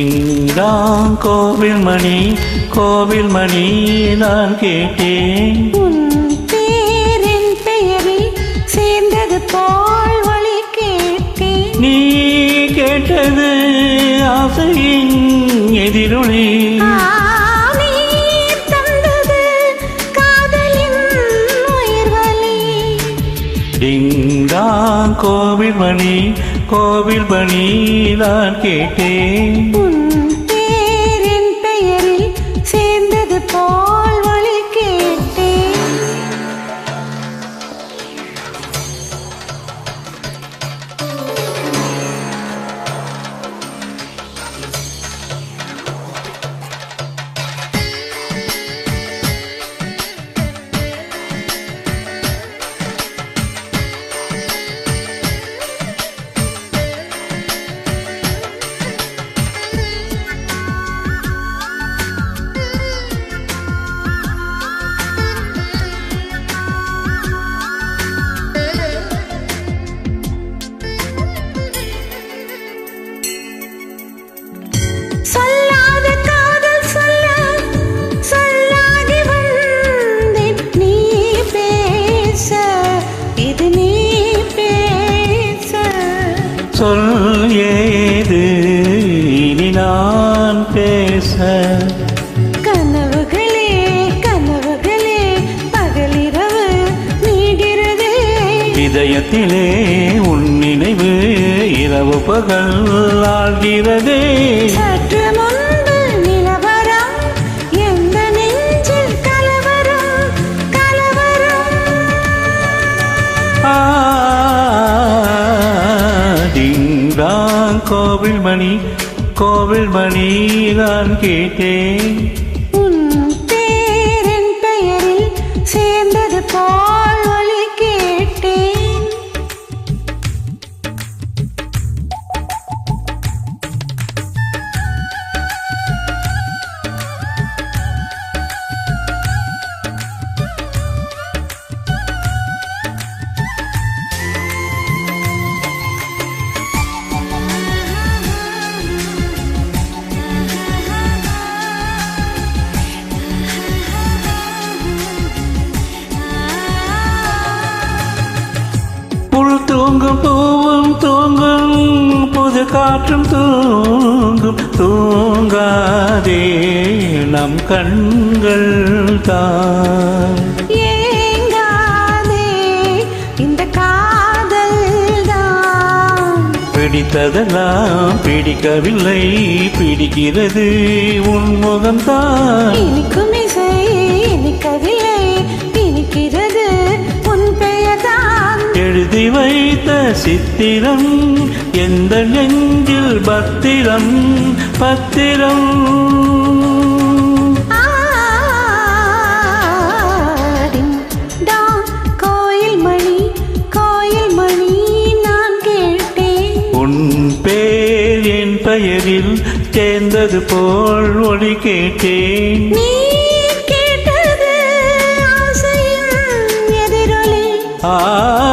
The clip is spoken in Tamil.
இங்காம் கோவில் மணி கோவில் மணி நான் கேட்டேன். உன் பேரின் பெயரில் சேர்ந்தது போல் வழி கேட்டேன். நீ கேட்டது ஆசையின் எதிரொலி. நான் கோவில் மணி கோவில் மணி நான் கேட்டேன். சொல் ஏது? இனி நான் பேச கனவுகளே கனவுகளே பகலிரவு நீகிறதே இதயத்திலே உன் நினைவு இரவு பகல் ஆழ்கிறதே. டிங்டாங் கோவில் மணி கோவில் மணி நான் கேட்டேன். உன் பேரின் பெயரில் சேர்ந்தது போ தூங்கும் பூவும் தூங்கும் புது காற்றும் தூங்கும். தூங்காதே நம் கண்கள் தான். ஏங்காதே இந்த காதல் தான். பிடித்ததெல்லாம் பிடிக்கவில்லை பிடிக்கிறது உன் சித்திரம் எந்த நெஞ்சில் பத்திரம் பத்திரம்? ஆடின் டாங் கோயில் மணி கோயில் மணி நான் கேட்டேன். உன் பேர் என் பெயரில் சேர்ந்தது போல் ஒளி கேட்டேன். நீ கேட்டது ஆசையின் எதிரொலி. ஆ